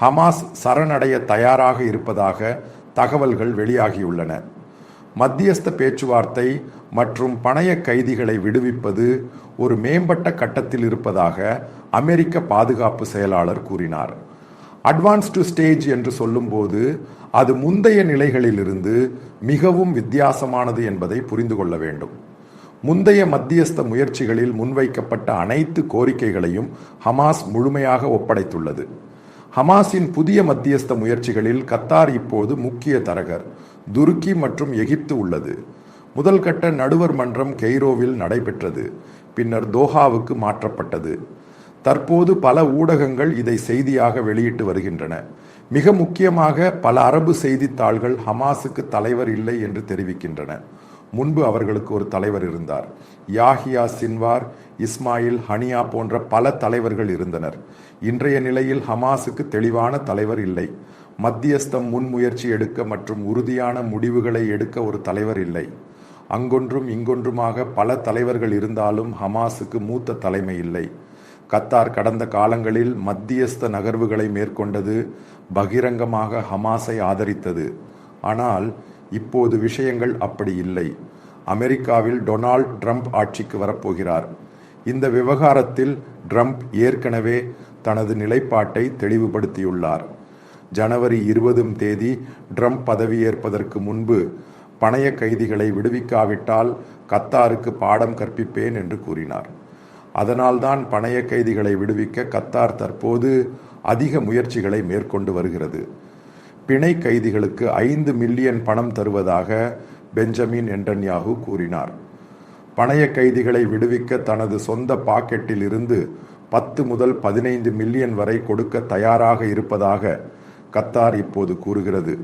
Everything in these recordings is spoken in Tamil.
ஹமாஸ் சரணடைய தயாராக இருப்பதாக தகவல்கள் வெளியாகியுள்ளன. மத்தியஸ்த பேச்சுவார்த்தை மற்றும் பணைய கைதிகளை விடுவிப்பது ஒரு மேம்பட்ட கட்டத்தில் இருப்பதாக அமெரிக்க பாதுகாப்பு செயலாளர் கூறினார். அட்வான்ஸ்டு ஸ்டேஜ் என்று சொல்லும்போது அது முந்தைய நிலைகளிலிருந்து மிகவும் வித்தியாசமானது என்பதை புரிந்து கொள்ள வேண்டும். முந்தைய மத்தியஸ்த முயற்சிகளில் முன்வைக்கப்பட்ட அனைத்து கோரிக்கைகளையும் ஹமாஸ் முழுமையாக ஒப்படைத்துள்ளது. ஹமாஸின் புதிய மத்தியஸ்த முயற்சிகளில் கத்தார் இப்போது முக்கிய தரகர் துருக்கி மற்றும் எகிப்து உள்ளது. முதல் கட்ட நடுவர் மன்றம் கெய்ரோவில் நடைபெற்றது. பின்னர் தோஹாவுக்கு மாற்றப்பட்டது. தற்போது பல ஊடகங்கள் இதை செய்தியாக வெளியிட்டு வருகின்றன. மிக முக்கியமாக பல அரபு செய்தித்தாள்கள் ஹமாஸுக்கு தலைவர் இல்லை என்று தெரிவிக்கின்றன. முன்பு அவர்களுக்கு ஒரு தலைவர் இருந்தார். யாஹியா சின்வார் இஸ்மாயில் ஹனியா போன்ற பல தலைவர்கள் இருந்தனர். இன்றைய நிலையில் ஹமாஸுக்கு தெளிவான தலைவர் இல்லை. மத்தியஸ்தம் முன்முயற்சி எடுக்க மற்றும் உறுதியான முடிவுகளை எடுக்க ஒரு தலைவர் இல்லை. அங்கொன்றும் இங்கொன்றுமாக பல தலைவர்கள் இருந்தாலும் ஹமாஸுக்கு மூத்த தலைமை இல்லை. கத்தார் கடந்த காலங்களில் மத்தியஸ்த நகர்வுகளை மேற்கொண்டது பகிரங்கமாக ஹமாஸை ஆதரித்தது. ஆனால் இப்போது விஷயங்கள் அப்படி இல்லை. அமெரிக்காவில் டொனால்ட் ட்ரம்ப் ஆட்சிக்கு வரப்போகிறார். இந்த விவகாரத்தில் ட்ரம்ப் ஏற்கனவே தனது நிலைப்பாட்டை தெளிவுபடுத்தியுள்ளார். ஜனவரி இருபதும் தேதி ட்ரம்ப் பதவியேற்பதற்கு முன்பு பணைய கைதிகளை விடுவிக்காவிட்டால் கத்தாருக்கு பாடம் கற்பிப்பேன் என்று கூறினார். அதனால்தான் பணைய கைதிகளை விடுவிக்க கத்தார் தற்போது அதிக முயற்சிகளை மேற்கொண்டு வருகிறது. பிணை கைதிகளுக்கு ஐந்து மில்லியன் பணம் தருவதாக பெஞ்சமின் என்டன்யாகு கூறினார். பணைய கைதிகளை விடுவிக்க தனது சொந்த பாக்கெட்டில் இருந்து பத்து முதல் பதினைந்து மில்லியன் வரை கொடுக்க தயாராக இருப்பதாக கத்தார் இப்போது கூறுகிறது.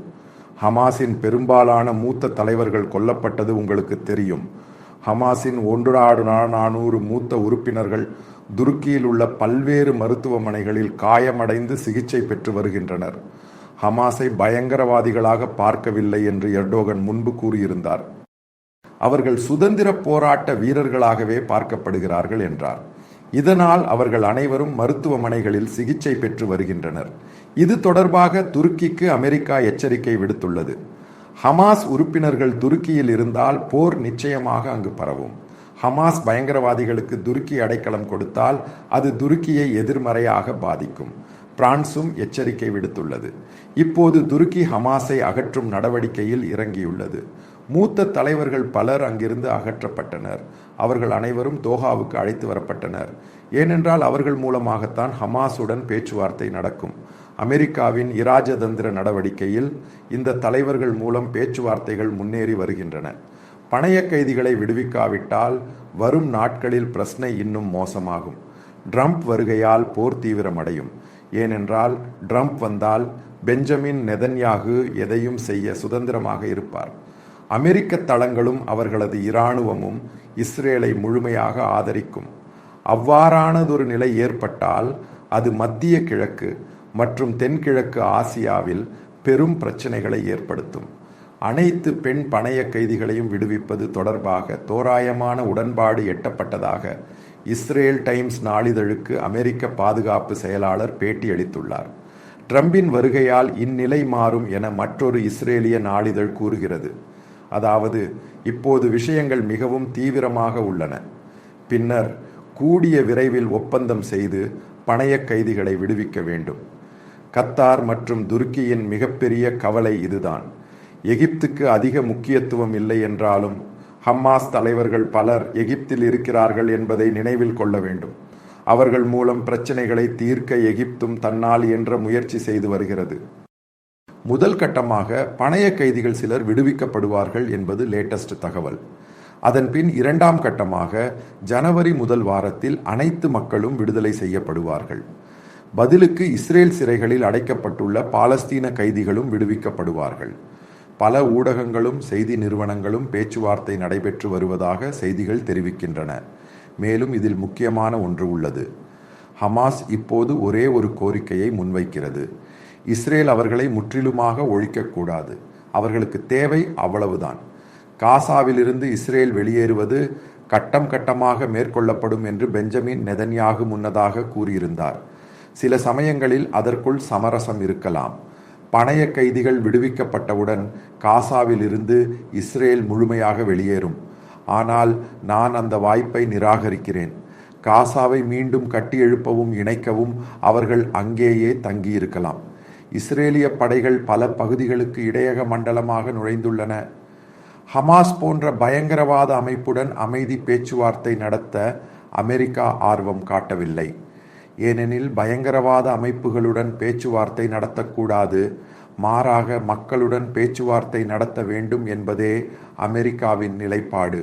ஹமாஸின் பெரும்பாலான மூத்த தலைவர்கள் கொல்லப்பட்டது உங்களுக்கு தெரியும். ஹமாஸின் ஒன்றாடு நானூறு மூத்த உறுப்பினர்கள் துருக்கியில் உள்ள பல்வேறு மருத்துவமனைகளில் காயமடைந்து சிகிச்சை பெற்று வருகின்றனர். ஹமாஸை பயங்கரவாதிகளாக பார்க்கவில்லை என்று எர்டோகன் முன்பு கூறியிருந்தார். அவர்கள் சுதந்திர போராட்ட வீரர்களாகவே பார்க்கப்படுகிறார்கள் என்றார். இதனால் அவர்கள் அனைவரும் மருத்துவமனைகளில் சிகிச்சை பெற்று வருகின்றனர். இது தொடர்பாக துருக்கிக்கு அமெரிக்கா எச்சரிக்கை விடுத்துள்ளது. ஹமாஸ் உறுப்பினர்கள் துருக்கியில் இருந்தால் போர் நிச்சயமாக அங்கு பரவும். ஹமாஸ் பயங்கரவாதிகளுக்கு துருக்கி அடைக்கலம் கொடுத்தால் அது துருக்கியை எதிர்மறையாக பாதிக்கும். பிரான்சும் எச்சரிக்கை விடுத்துள்ளது. இப்போது துருக்கி ஹமாஸை அகற்றும் நடவடிக்கையில் இறங்கியுள்ளது. மூத்த தலைவர்கள் பலர் அங்கிருந்து அகற்றப்பட்டனர். அவர்கள் அனைவரும் தோஹாவுக்கு அழைத்து வரப்பட்டனர். ஏனென்றால் அவர்கள் மூலமாகத்தான் ஹமாஸுடன் பேச்சுவார்த்தை நடக்கும். அமெரிக்காவின் இராஜதந்திர நடவடிக்கையில் இந்த தலைவர்கள் மூலம் பேச்சுவார்த்தைகள் முன்னேறி வருகின்றன. பணைய கைதிகளை விடுவிக்காவிட்டால் வரும் நாட்களில் பிரச்சனை இன்னும் மோசமாகும். ட்ரம்ப் வருகையால் போர் தீவிரமடையும். ஏனென்றால் ட்ரம்ப் வந்தால் பெஞ்சமின் நெதன்யாகு எதையும் செய்ய சுதந்திரமாக இருப்பார். அமெரிக்க தளங்களும் அவர்களது இராணுவமும் இஸ்ரேலை முழுமையாக ஆதரிக்கும். அவ்வாறானதொரு நிலை ஏற்பட்டால் அது மத்திய கிழக்கு மற்றும் தென்கிழக்கு ஆசியாவில் பெரும் பிரச்சனைகளை ஏற்படுத்தும். அனைத்து பெண் பணைய கைதிகளையும் விடுவிப்பது தொடர்பாக தோராயமான உடன்பாடு எட்டப்பட்டதாக இஸ்ரேல் டைம்ஸ் நாளிதழுக்கு அமெரிக்க பாதுகாப்பு செயலாளர் பேட்டியளித்துள்ளார் ட்ரம்பின் வருகையால் இந்நிலை மாறும் என மற்றொரு இஸ்ரேலிய நாளிதழ் கூறுகிறது. அதாவது இப்போது விஷயங்கள் மிகவும் தீவிரமாக உள்ளன. பின்னர் கூடிய விரைவில் ஒப்பந்தம் செய்து பணைய கைதிகளை விடுவிக்க வேண்டும். கத்தார் மற்றும் துருக்கியின் மிகப்பெரிய கவலை இதுதான். எகிப்துக்கு அதிக முக்கியத்துவம் இல்லை என்றாலும் ஹம்மாஸ் தலைவர்கள் பலர் எகிப்தில் இருக்கிறார்கள் என்பதை நினைவில் கொள்ள வேண்டும். அவர்கள் மூலம் பிரச்சனைகளை தீர்க்க எகிப்தும் தன்னால் என்ற முயற்சி செய்து வருகிறது. முதல் கட்டமாக பணைய கைதிகள் சிலர் விடுவிக்கப்படுவார்கள் என்பது லேட்டஸ்ட் தகவல். அதன் பின் இரண்டாம் கட்டமாக ஜனவரி முதல் வாரத்தில் அனைத்து மக்களும் விடுதலை செய்யப்படுவார்கள். பதிலுக்கு இஸ்ரேல் சிறைகளில் அடைக்கப்பட்டுள்ள பாலஸ்தீன கைதிகளும் விடுவிக்கப்படுவார்கள். பல ஊடகங்களும் செய்தி நிறுவனங்களும் பேச்சுவார்த்தை நடைபெற்று வருவதாக செய்திகள் தெரிவிக்கின்றன. மேலும் இதில் முக்கியமான ஒன்று உள்ளது. ஹமாஸ் இப்போது ஒரே ஒரு கோரிக்கையை முன்வைக்கிறது. இஸ்ரேல் அவர்களை முற்றிலுமாக ஒழிக்கக்கூடாது அவர்களுக்கு தேவை அவ்வளவுதான். காசாவிலிருந்து இஸ்ரேல் வெளியேறுவது கட்டம் கட்டமாக மேற்கொள்ளப்படும் என்று பெஞ்சமின் நெதன்யாகு முன்னதாக கூறியிருந்தார். சில சமயங்களில் அதற்குள் சமரசம் இருக்கலாம். பணைய கைதிகள் விடுவிக்கப்பட்டவுடன் காசாவில் இருந்து இஸ்ரேல் முழுமையாக வெளியேறும். ஆனால் நான் அந்த வாய்ப்பை நிராகரிக்கிறேன். காசாவை மீண்டும் கட்டியெழுப்பவும் இணைக்கவும் அவர்கள் அங்கேயே தங்கியிருக்கலாம். இஸ்ரேலிய படைகள் பல பகுதிகளுக்கு இடையக மண்டலமாக நுழைந்துள்ளன. ஹமாஸ் போன்ற பயங்கரவாத அமைப்புடன் அமைதி பேச்சுவார்த்தை நடத்த அமெரிக்கா ஆர்வம் காட்டவில்லை. ஏனெனில் பயங்கரவாத அமைப்புகளுடன் பேச்சுவார்த்தை நடத்தக்கூடாது மாறாக மக்களுடன் பேச்சுவார்த்தை நடத்த வேண்டும் என்பதே அமெரிக்காவின் நிலைப்பாடு.